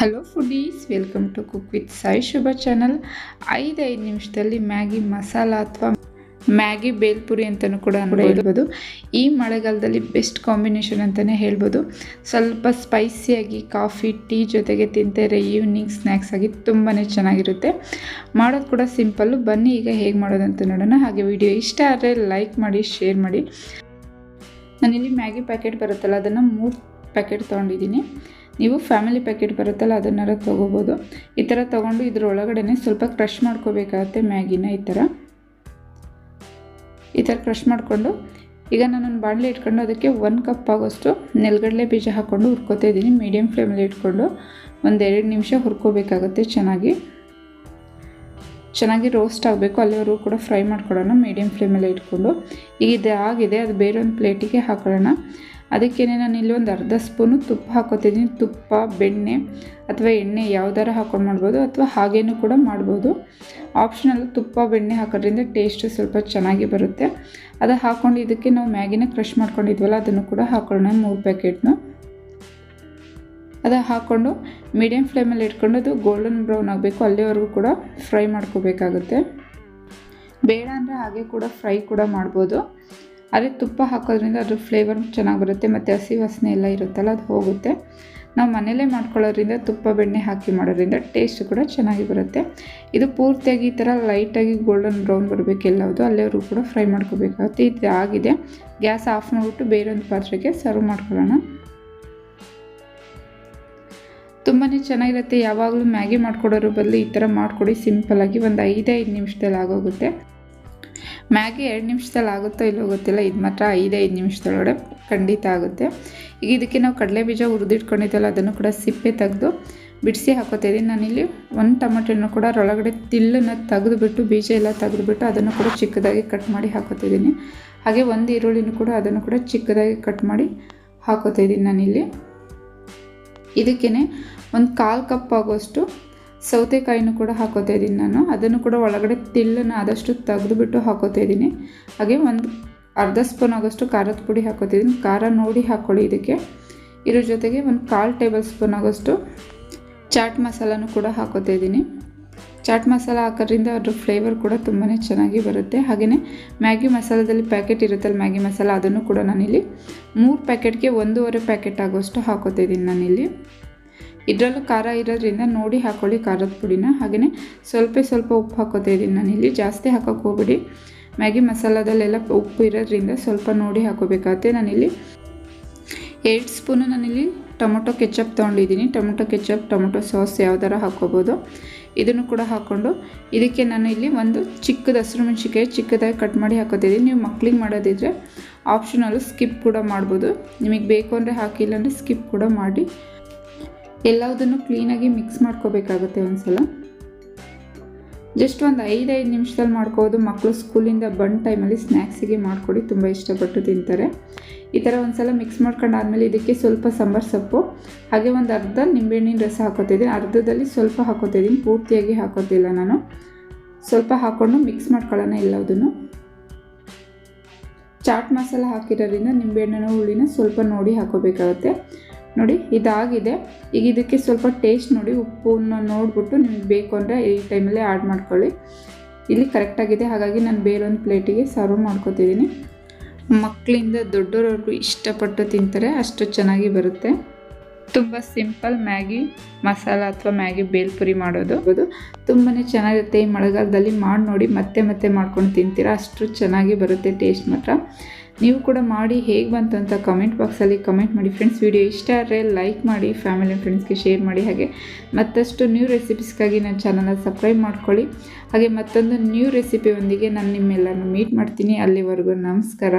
Hello foodies welcome to cook with Sai Shubha channel ಐದೈದು ನಿಮಿಷದಲ್ಲಿ Maggi masala ಅಥವಾ Maggi bhelpuri ಅಂತಲೂ ಕೂಡ ಹೇಳ್ಬೋದು. ಈ ಮಳೆಗಾಲದಲ್ಲಿ ಬೆಸ್ಟ್ ಕಾಂಬಿನೇಷನ್ ಅಂತಲೇ ಹೇಳ್ಬೋದು. ಸ್ವಲ್ಪ ಸ್ಪೈಸಿಯಾಗಿ ಕಾಫಿ ಟೀ ಜೊತೆಗೆ ತಿಂತಾರೆ ಈವ್ನಿಂಗ್ ಸ್ನ್ಯಾಕ್ಸ್ ಆಗಿ ತುಂಬಾ ಚೆನ್ನಾಗಿರುತ್ತೆ. ಮಾಡೋದು ಕೂಡ ಸಿಂಪಲ್ಲು ಬನ್ನಿ ಈಗ ಹೇಗೆ ಮಾಡೋದಂತ ನೋಡೋಣ. ಹಾಗೆ ವಿಡಿಯೋ ಇಷ್ಟ ಆದರೆ ಲೈಕ್ ಮಾಡಿ ಶೇರ್ ಮಾಡಿ. ನಾನಿಲ್ಲಿ ಮ್ಯಾಗಿ ಪ್ಯಾಕೆಟ್ ಬರುತ್ತಲ್ಲ, ಅದನ್ನು ಮೂರು ಪ್ಯಾಕೆಟ್ ತೊಗೊಂಡಿದ್ದೀನಿ. ನೀವು ಫ್ಯಾಮಿಲಿ ಪ್ಯಾಕೆಟ್ ಬರುತ್ತಲ್ಲ ಅದನ್ನಾರ ತೊಗೋಬೋದು. ಈ ಥರ ತೊಗೊಂಡು ಇದ್ರೊಳಗಡೆ ಸ್ವಲ್ಪ ಕ್ರಷ್ ಮಾಡ್ಕೋಬೇಕಾಗತ್ತೆ ಮ್ಯಾಗಿನ ಈ ಥರ ಈ ಥರ ಕ್ರಷ್ ಮಾಡಿಕೊಂಡು, ಈಗ ನಾನೊಂದು ಬಾಣಲೆ ಇಟ್ಕೊಂಡು ಅದಕ್ಕೆ ಒಂದು ಕಪ್ ಆಗೋಷ್ಟು ನೆಲಗಡಲೆ ಬೀಜ ಹಾಕ್ಕೊಂಡು ಹುರ್ಕೋತಾ ಇದ್ದೀನಿ ಮೀಡಿಯಮ್ ಫ್ಲೇಮಲ್ಲಿ ಇಟ್ಕೊಂಡು. ಒಂದೆರಡು ನಿಮಿಷ ಹುರ್ಕೋಬೇಕಾಗತ್ತೆ ಚೆನ್ನಾಗಿ. ಚೆನ್ನಾಗಿ ರೋಸ್ಟ್ ಆಗಬೇಕು, ಅಲ್ಲಿವರೆಗೂ ಕೂಡ ಫ್ರೈ ಮಾಡ್ಕೊಳ್ಳೋಣ ಮೀಡಿಯಮ್ ಫ್ಲೇಮಲ್ಲೇ ಇಟ್ಕೊಂಡು. ಈಗ ಇದು ಆಗಿದೆ, ಅದು ಬೇರೆ ಒಂದು ಪ್ಲೇಟಿಗೆ ಹಾಕೊಳ್ಳೋಣ. ಅದಕ್ಕೇ ನಾನು ಇಲ್ಲಿ ಒಂದು ಅರ್ಧ ಸ್ಪೂನು ತುಪ್ಪ ಹಾಕೋತಿದ್ದೀನಿ ತುಪ್ಪ, ಬೆಣ್ಣೆ ಅಥವಾ ಎಣ್ಣೆ ಯಾವ್ದಾರ ಹಾಕೊಂಡು ಮಾಡ್ಬೋದು ಅಥವಾ ಹಾಗೇನೂ ಕೂಡ ಮಾಡ್ಬೋದು. ಆಪ್ಷನಲ್ ತುಪ್ಪ, ಬೆಣ್ಣೆ ಹಾಕೋದ್ರಿಂದ ಟೇಸ್ಟ್ ಸ್ವಲ್ಪ ಚೆನ್ನಾಗಿ ಬರುತ್ತೆ. ಅದು ಹಾಕ್ಕೊಂಡು ಇದಕ್ಕೆ ನಾವು ಮ್ಯಾಗಿನ ಕ್ರಷ್ ಮಾಡ್ಕೊಂಡಿದ್ವಲ್ಲ, ಅದನ್ನು ಕೂಡ ಹಾಕೊಳ್ಳೋಣ ಮೂರು ಪ್ಯಾಕೆಟ್ನು. ಅದು ಹಾಕ್ಕೊಂಡು ಮೀಡಿಯಮ್ ಫ್ಲೇಮಲ್ಲಿ ಇಟ್ಕೊಂಡು ಅದು ಗೋಲ್ಡನ್ ಬ್ರೌನ್ ಆಗಬೇಕು, ಅಲ್ಲಿವರೆಗೂ ಕೂಡ ಫ್ರೈ ಮಾಡ್ಕೋಬೇಕಾಗುತ್ತೆ. ಬೇಡ ಅಂದರೆ ಹಾಗೆ ಕೂಡ ಫ್ರೈ ಕೂಡ ಮಾಡ್ಬೋದು. ಅದೇ ತುಪ್ಪ ಹಾಕೋದ್ರಿಂದ ಅದ್ರ ಫ್ಲೇವರ್ ಚೆನ್ನಾಗಿ ಬರುತ್ತೆ ಮತ್ತು ಹಸಿ ವಾಸನೆ ಎಲ್ಲ ಇರುತ್ತಲ್ಲ, ಅದು ಹೋಗುತ್ತೆ. ನಾವು ಮನೇಲೇ ಮಾಡ್ಕೊಳ್ಳೋದ್ರಿಂದ ತುಪ್ಪ, ಬೆಣ್ಣೆ ಹಾಕಿ ಮಾಡೋದ್ರಿಂದ ಟೇಸ್ಟ್ ಕೂಡ ಚೆನ್ನಾಗಿ ಬರುತ್ತೆ. ಇದು ಪೂರ್ತಿಯಾಗಿ ಈ ಥರ ಲೈಟಾಗಿ ಗೋಲ್ಡನ್ ಬ್ರೌನ್ ಬರಬೇಕು ಎಲ್ಲವುದು ಅಲ್ಲಿವರೆಗೂ ಕೂಡ ಫ್ರೈ ಮಾಡ್ಕೋಬೇಕಾಗುತ್ತೆ. ಇದು ಆಗಿದೆ. ಗ್ಯಾಸ್ ಆಫ್ ಮಾಡಿಬಿಟ್ಟು ಬೇರೊಂದು ಪಾತ್ರೆಗೆ ಸರ್ವ್ ಮಾಡ್ಕೊಳ್ಳೋಣ. ತುಂಬಾ ಚೆನ್ನಾಗಿರುತ್ತೆ. ಯಾವಾಗಲೂ ಮ್ಯಾಗಿ ಮಾಡ್ಕೊಡೋರು ಬದಲು ಈ ಥರ ಮಾಡಿಕೊಡಿ. ಸಿಂಪಲ್ಲಾಗಿ ಒಂದು ಐದೈದು ನಿಮಿಷದಲ್ಲಿ ಆಗೋಗುತ್ತೆ. ಮ್ಯಾಗಿ ಎರಡು ನಿಮಿಷದಲ್ಲಿ ಆಗುತ್ತೋ ಇಲ್ಲೋ ಗೊತ್ತಿಲ್ಲ, ಇದು ಮಾತ್ರ ಐದೈದು ನಿಮಿಷದೊಳಗಡೆ ಖಂಡಿತ ಆಗುತ್ತೆ. ಈಗ ಇದಕ್ಕೆ ನಾವು ಕಡಲೆ ಬೀಜ ಹುರಿದಿಟ್ಕೊಂಡಿದ್ದೆಲ್ಲ ಅದನ್ನು ಕೂಡ ಸಿಪ್ಪೆ ತೆಗೆದು ಬಿಡಿಸಿ ಹಾಕೋತಿದ್ದೀನಿ ನಾನಿಲ್ಲಿ ಒಂದು ಟೊಮೆಟೊನೂ ಕೂಡ ಅದರೊಳಗಡೆ ತಿಲ್ಲನ್ನು ತೆಗೆದುಬಿಟ್ಟು, ಬೀಜ ಎಲ್ಲ ತೆಗೆದುಬಿಟ್ಟು ಅದನ್ನು ಕೂಡ ಚಿಕ್ಕದಾಗಿ ಕಟ್ ಮಾಡಿ ಹಾಕೋತಿದ್ದೀನಿ ಹಾಗೆ ಒಂದು ಈರುಳ್ಳಿನೂ ಕೂಡ ಅದನ್ನು ಕೂಡ ಚಿಕ್ಕದಾಗಿ ಕಟ್ ಮಾಡಿ ಹಾಕೋತಿದ್ದೀನಿ ನಾನಿಲ್ಲಿ. ಇದಕ್ಕೇ ಒಂದು ಕಾಲು ಕಪ್ ಆಗೋಷ್ಟು ಸೌತೆಕಾಯಿನೂ ಕೂಡ ಹಾಕೋತಾ ಇದ್ದೀನಿ ನಾನು. ಅದನ್ನು ಕೂಡ ಒಳಗಡೆ ತಿಲ್ಲನ್ನು ಆದಷ್ಟು ತೆಗೆದುಬಿಟ್ಟು ಹಾಕೋತಾ ಇದ್ದೀನಿ. ಹಾಗೆ ಒಂದು ಅರ್ಧ ಸ್ಪೂನ್ ಆಗೋಷ್ಟು ಖಾರದ ಪುಡಿ ಹಾಕೋತಿದ್ದೀನಿ ಖಾರ ನೋಡಿ ಹಾಕ್ಕೊಳ್ಳಿ ಇದಕ್ಕೆ. ಇದ್ರ ಜೊತೆಗೆ ಒಂದು ಕಾಲು ಟೇಬಲ್ ಸ್ಪೂನ್ ಆಗೋಷ್ಟು ಚಾಟ್ ಮಸಾಲನೂ ಕೂಡ ಹಾಕೋತಾ ಇದ್ದೀನಿ. ಚಾಟ್ ಮಸಾಲ ಹಾಕೋದ್ರಿಂದ ಅದ್ರ ಫ್ಲೇವರ್ ಕೂಡ ತುಂಬಾ ಚೆನ್ನಾಗಿ ಬರುತ್ತೆ. ಹಾಗೆಯೇ ಮ್ಯಾಗಿ ಮಸಾಲದಲ್ಲಿ ಪ್ಯಾಕೆಟ್ ಇರುತ್ತಲ್ಲ, ಮ್ಯಾಗಿ ಮಸಾಲ, ಅದನ್ನು ಕೂಡ ನಾನಿಲ್ಲಿ ಮೂರು ಪ್ಯಾಕೆಟ್ಗೆ ಒಂದೂವರೆ ಪ್ಯಾಕೆಟ್ ಆಗೋಷ್ಟು ಹಾಕೋತಾ ಇದ್ದೀನಿ ನಾನಿಲ್ಲಿ. ಇದರಲ್ಲೂ ಖಾರ ಇರೋದ್ರಿಂದ ನೋಡಿ ಹಾಕ್ಕೊಳ್ಳಿ ಖಾರದ ಪುಡಿನ. ಹಾಗೆಯೇ ಸ್ವಲ್ಪ ಸ್ವಲ್ಪ ಉಪ್ಪು ಹಾಕೋತಾ ಇದ್ದೀನಿ ನಾನಿಲ್ಲಿ ಜಾಸ್ತಿ ಹಾಕೋಕೆ ಹೋಗ್ಬಿಡಿ. ಮ್ಯಾಗಿ ಮಸಾಲದಲ್ಲೆಲ್ಲ ಉಪ್ಪು ಇರೋದ್ರಿಂದ ಸ್ವಲ್ಪ ನೋಡಿ ಹಾಕೋಬೇಕಾಗತ್ತೆ. ನಾನಿಲ್ಲಿ ಎರಡು ಸ್ಪೂನು ನಾನಿಲ್ಲಿ ಟೊಮೊಟೊ ಕೆಚಪ್ ತೊಗೊಂಡಿದ್ದೀನಿ. ಟೊಮೊಟೊ ಕೆಚಪ್, ಟೊಮೊಟೊ ಸಾಸ್ ಯಾವ್ದಾರ ಹಾಕ್ಕೋಬೋದು. ಇದನ್ನು ಕೂಡ ಹಾಕ್ಕೊಂಡು ಇದಕ್ಕೆ ನಾನು ಇಲ್ಲಿ ಒಂದು ಚಿಕ್ಕದ ಹಸಿರು ಮೆಣಸಿಕಾಯಿ ಚಿಕ್ಕದಾಗಿ ಕಟ್ ಮಾಡಿ ಹಾಕೋತಿದ್ದೀನಿ ನೀವು ಮಕ್ಳಿಗೆ ಮಾಡೋದಿದ್ರೆ ಆಪ್ಷನಲ್ಲೂ ಸ್ಕಿಪ್ ಕೂಡ ಮಾಡ್ಬೋದು. ನಿಮಗೆ ಬೇಕು ಅಂದರೆ ಹಾಕಿಲ್ಲ ಅಂದರೆ ಸ್ಕಿಪ್ ಕೂಡ ಮಾಡಿ. ಎಲ್ಲದನ್ನು ಕ್ಲೀನಾಗಿ ಮಿಕ್ಸ್ ಮಾಡ್ಕೋಬೇಕಾಗುತ್ತೆ ಒಂದು ಸಲ ಜಸ್ಟ್ ಒಂದು ಐದೈದು ನಿಮಿಷದಲ್ಲಿ ಮಾಡ್ಕೋಬೋದು. ಮಕ್ಕಳು ಸ್ಕೂಲಿಂದ ಬಂದ ಟೈಮಲ್ಲಿ ಸ್ನ್ಯಾಕ್ಸಿಗೆ ಮಾಡಿಕೊಡಿ, ತುಂಬ ಇಷ್ಟಪಟ್ಟು ತಿಂತಾರೆ. ಈ ಥರ ಒಂದು ಸಲ ಮಿಕ್ಸ್ ಮಾಡ್ಕೊಂಡಾದ್ಮೇಲೆ ಇದಕ್ಕೆ ಸ್ವಲ್ಪ ಸಾಂಬಾರು ಸೊಪ್ಪು, ಹಾಗೆ ಒಂದು ಅರ್ಧ ನಿಂಬೆಹಣ್ಣಿನ ರಸ ಹಾಕೋತಿದ್ದೀನಿ. ಅರ್ಧದಲ್ಲಿ ಸ್ವಲ್ಪ ಹಾಕೋತಿದ್ದೀನಿ. ಪೂರ್ತಿಯಾಗಿ ಹಾಕೋತಿಲ್ಲ ನಾನು. ಸ್ವಲ್ಪ ಹಾಕ್ಕೊಂಡು ಮಿಕ್ಸ್ ಮಾಡ್ಕೊಳ್ಳೋಣ ಎಲ್ಲದನ್ನು ಚಾಟ್ ಮಸಾಲ ಹಾಕಿರೋದ್ರಿಂದ ನಿಂಬೆಹಣ್ಣಿನ ಹುಳಿನ ಸ್ವಲ್ಪ ನೋಡಿ ಹಾಕೋಬೇಕಾಗುತ್ತೆ. ನೋಡಿ, ಇದಾಗಿದೆ. ಈಗ ಇದಕ್ಕೆ ಸ್ವಲ್ಪ ಟೇಸ್ಟ್ ನೋಡಿ, ಉಪ್ಪನ್ನು ನೋಡಿಬಿಟ್ಟು ನಿಮಗೆ ಬೇಕು ಅಂದರೆ ಈ ಟೈಮಲ್ಲೇ ಆ್ಯಡ್ ಮಾಡ್ಕೊಳ್ಳಿ. ಇಲ್ಲಿ ಕರೆಕ್ಟಾಗಿದೆ ಹಾಗಾಗಿ ನಾನು ಬೇರೊಂದು ಪ್ಲೇಟಿಗೆ ಸರ್ವ್ ಮಾಡ್ಕೊತಿದ್ದೀನಿ ಮಕ್ಕಳಿಂದ ದೊಡ್ಡವರವ್ರಿಗೂ ಇಷ್ಟಪಟ್ಟು ತಿಂತಾರೆ, ಅಷ್ಟು ಚೆನ್ನಾಗಿ ಬರುತ್ತೆ. ತುಂಬ ಸಿಂಪಲ್ ಮ್ಯಾಗಿ ಮಸಾಲ ಅಥವಾ ಮ್ಯಾಗಿ ಬೇಲ್ಪುರಿ ಮಾಡೋದು. ಅದು ತುಂಬಾ ಚೆನ್ನಾಗಿರುತ್ತೆ ಈ ಮಳೆಗಾಲದಲ್ಲಿ. ಮಾಡಿ ನೋಡಿ, ಮತ್ತೆ ಮತ್ತೆ ಮಾಡ್ಕೊಂಡು ತಿಂತೀರಾ. ಅಷ್ಟು ಚೆನ್ನಾಗಿ ಬರುತ್ತೆ ಟೇಸ್ಟ್ ಮಾತ್ರ. ನೀವು ಕೂಡ ಮಾಡಿ ಹೇಗೆ ಬಂತು ಅಂತ ಕಮೆಂಟ್ ಬಾಕ್ಸಲ್ಲಿ ಕಮೆಂಟ್ ಮಾಡಿ. ಫ್ರೆಂಡ್ಸ್ ವಿಡಿಯೋ ಇಷ್ಟ ಆದರೆ ಲೈಕ್ ಮಾಡಿ ಫ್ಯಾಮಿಲಿ ಫ್ರೆಂಡ್ಸ್ಗೆ ಶೇರ್ ಮಾಡಿ. ಹಾಗೆ ಮತ್ತಷ್ಟು ನ್ಯೂ ರೆಸಿಪೀಸ್ಗಾಗಿ ನನ್ನ ಚಾನಲ್ನ ಸಬ್ಸ್ಕ್ರೈಬ್ ಮಾಡ್ಕೊಳ್ಳಿ. ಹಾಗೆ ಮತ್ತೊಂದು ನ್ಯೂ ರೆಸಿಪಿ ಒಂದಿಗೆ ನಾನು ನಿಮ್ಮೆಲ್ಲರನ್ನು ಮೀಟ್ ಮಾಡ್ತೀನಿ. ಅಲ್ಲಿವರೆಗೂ ನಮಸ್ಕಾರ.